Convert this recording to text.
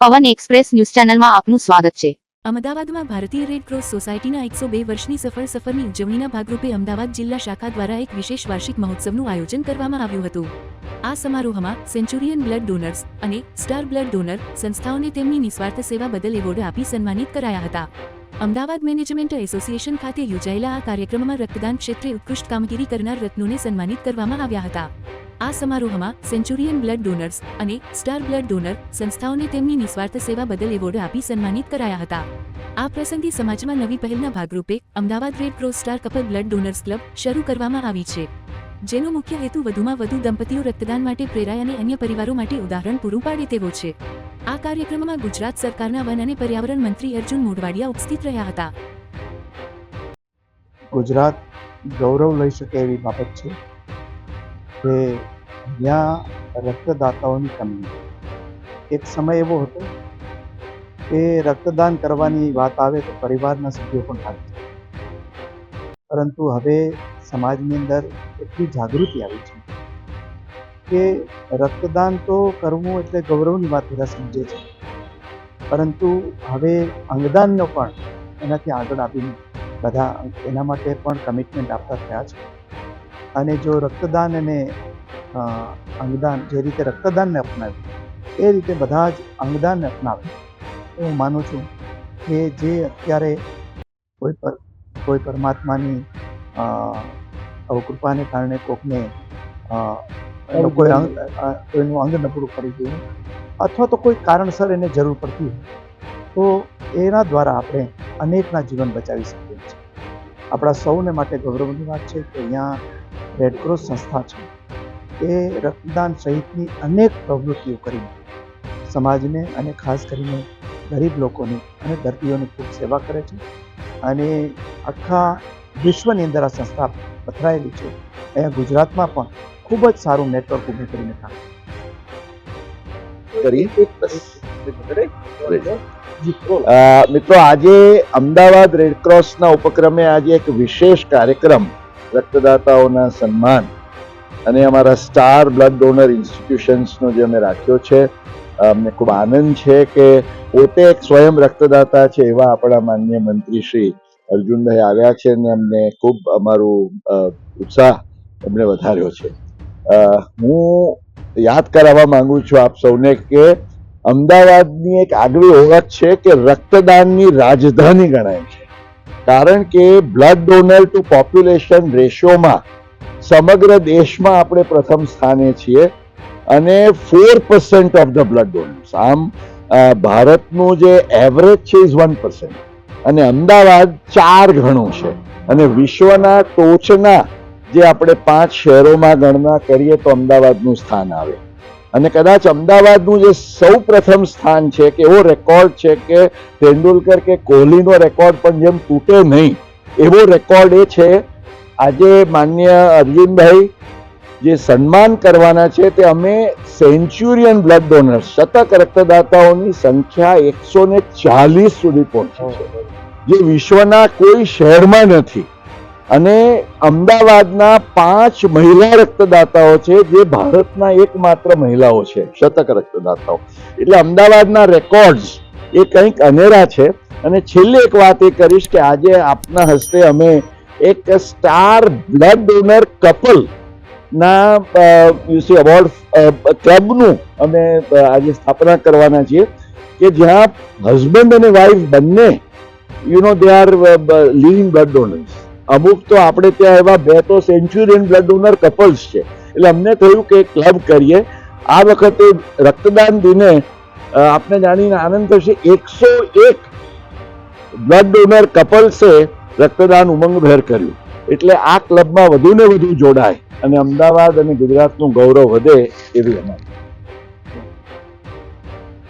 પવન express news ચેનલમાં આપનું સ્વાગત છે. અમદાવાદમાં ભારતીય રેડ ક્રોસ સોસાયટીના એકસો બે વર્ષની સફળ સફરની ઉજવણીના ભાગરૂપે અમદાવાદ જિલ્લા શાખા દ્વારા એક વિશેષ વાર્ષિક મહોત્સવનું આયોજન કરવામાં આવ્યું હતું. આ સમારોહમાં સેન્ચુરિયન બ્લડ ડોનર્સ અને સ્ટાર બ્લડ ડોનર સંસ્થાઓને તેમની નિસ્વાર્થ સેવા બદલ એવોર્ડ આપી સન્માનિત કરાયા હતા. અમદાવાદ મેનેજમેન્ટ એસોસિએશન ખાતે યોજાયેલા આ કાર્યક્રમમાં રક્તદાન ક્ષેત્રે ઉત્કૃષ્ટ કામગીરી કરનાર રત્નોને સન્માનિત કરવામાં આવ્યા હતા. આ સમારોહમાં સેન્ચુરિયન બ્લડ ડોનર્સ અને સ્ટાર બ્લડ ડોનર સંસ્થાઓને તેમની નિસ્વાર્થ સેવા બદલ એવોર્ડ આપી સન્માનિત કરાયા હતા. આ પ્રસંગે સમાજમાં નવી પહેલના ભાગરૂપે Ahmedabad red cross star couple blood donors club શરૂ કરવામાં આવી છે. જેનો મુખ્ય હેતુ વધુમાં વધુ દંપતીઓ રક્તદાન માટે પ્રેરાય અને અન્ય પરિવારો માટે ઉદાહરણ પૂરું પાડે તેવો છે. આ કાર્યક્રમમાં ગુજરાત સરકારના વન અને પર્યાવરણ મંત્રી અર્જુન મોઢવાડિયા ઉપસ્થિત રહ્યા હતા. ગુજરાત ગૌરવ લઈ શકે એવી બાબત છે. કે જ્યાં રક્તદાતાઓની કમી. એક સમય એવો હતો કે રક્તદાન કરવાની વાત આવે તો પરિવારના સભ્યો પણ ભાગે પરંતુ હવે સમાજની અંદર એટલી જાગૃતિ આવી છે કે રક્તદાન તો કરવું એટલે ગૌરવની વાત બધા સમજે છે. પરંતુ હવે અંગદાનનો પણ એનાથી આગળ આપીને બધા એના માટે પણ કમિટમેન્ટ આપતા થયા છે. અને જો રક્તદાન અને અંગદાન જે રીતે રક્તદાનને અપનાવ્યું એ રીતે બધા જ અંગદાનને અપનાવે હું માનું છું કે જે અત્યારે કોઈ પર કોઈ પરમાત્માની અવકૃપાને કારણે કોકને એનું કોઈ અંગ એનું અંગ નબળું પડી ગયું અથવા તો કોઈ કારણસર એને જરૂર પડતી હોય તો એના દ્વારા આપણે અનેકના જીવન બચાવી શકીએ છીએ. આપણા સૌને માટે ગૌરવની વાત છે કે અહીંયા રેડક્રોસ સંસ્થા છે. એ રક્તદાન સહિતની અનેક પ્રવૃત્તિઓ કરીને સમાજને અને ખાસ કરીને ગરીબ લોકોની અને દર્દીઓની ખૂબ સેવા કરે છે. અને આખા વિશ્વની અંદર આ સંસ્થા પથરાયેલી છે. અહીંયા ગુજરાતમાં પણ ખૂબ જ સારું નેટવર્ક ઊભું કરીને કામ મિત્રો આજે અમદાવાદ રેડક્રોસના ઉપક્રમે આજે એક વિશેષ કાર્યક્રમ રક્તદાતાઓના સન્માન અને અમારા સ્ટાર બ્લડ ડોનર ઇન્સ્ટિટ્યુશન્સનો જે અમે રાખ્યો છે અમને ખૂબ આનંદ છે કે પોતે એક સ્વયં રક્તદાતા છે એવા આપણા માન્ય મંત્રી શ્રી અર્જુનભાઈ આવ્યા છે અને અમને ખૂબ અમારું ઉત્સાહ એમણે વધાર્યો છે. હું યાદ કરાવવા માંગુ છું આપ સૌને કે અમદાવાદની એક આગવી ઓળખ છે કે રક્તદાનની રાજધાની ગણાય છે. કારણ કે બ્લડ ડોનર ટુ પોપ્યુલેશન રેશિયોમાં સમગ્ર દેશમાં આપણે પ્રથમ સ્થાને છીએ અને four percent of the blood donors આમ ભારતનું જે એવરેજ છે ઇઝ વન પર્સન્ટ અને અમદાવાદ ચાર ગણું છે. અને વિશ્વના ટોચના જે આપણે પાંચ શહેરોમાં ગણના કરીએ તો અમદાવાદનું સ્થાન આવે. અને કદાચ અમદાવાદનું જે સૌ પ્રથમ સ્થાન છે, કે એવો રેકોર્ડ છે કે તેંડુલકર કે કોહલીનો રેકોર્ડ પણ જેમ તૂટે નહીં, એવો રેકોર્ડ એ છે. આજે માન્ય અરવિંદભાઈ જે સન્માન કરવાના છે તે અમે સેન્ચુરિયન બ્લડ ડોનર શતક રક્તદાતાઓની સંખ્યા એકસો ને ચાલીસ સુધી પહોંચી છે. જે વિશ્વના કોઈ શહેરમાં નથી. અને અમદાવાદના પાંચ મહિલા રક્તદાતાઓ છે, જે ભારતના એકમાત્ર મહિલાઓ છે, શતક રક્તદાતાઓ. એટલે અમદાવાદના રેકોર્ડ્સ એ કંઈક અનેરા છે. અને છેલ્લી એક વાત એ કરીશ કે આજે આપના હસ્તે અમે એક સ્ટાર બ્લડ ડોનર કપલ ના યુસી અવોર્ડ ક્લબનું અમે આજે સ્થાપના કરવાના છીએ કે જ્યાં હસબન્ડ અને વાઈફ બંને you know they are living blood donors અમુક તો આપણે ત્યાં એવા બે તો સેન્ચુરિયન બ્લડ ડોનર કપલ્સ છે. એટલે અમને થયું કે ક્લબ કરીએ. આ વખતે રક્તદાન દિને આપને જાણીને આનંદ થશે. એકસો એક બ્લડ ડોનર કપલ્સે રક્તદાન ઉમંગભેર કર્યું. એટલે આ ક્લબમાં વધુ ને વધુ જોડાય અને અમદાવાદ અને ગુજરાતનું ગૌરવ વધે એવી અમારી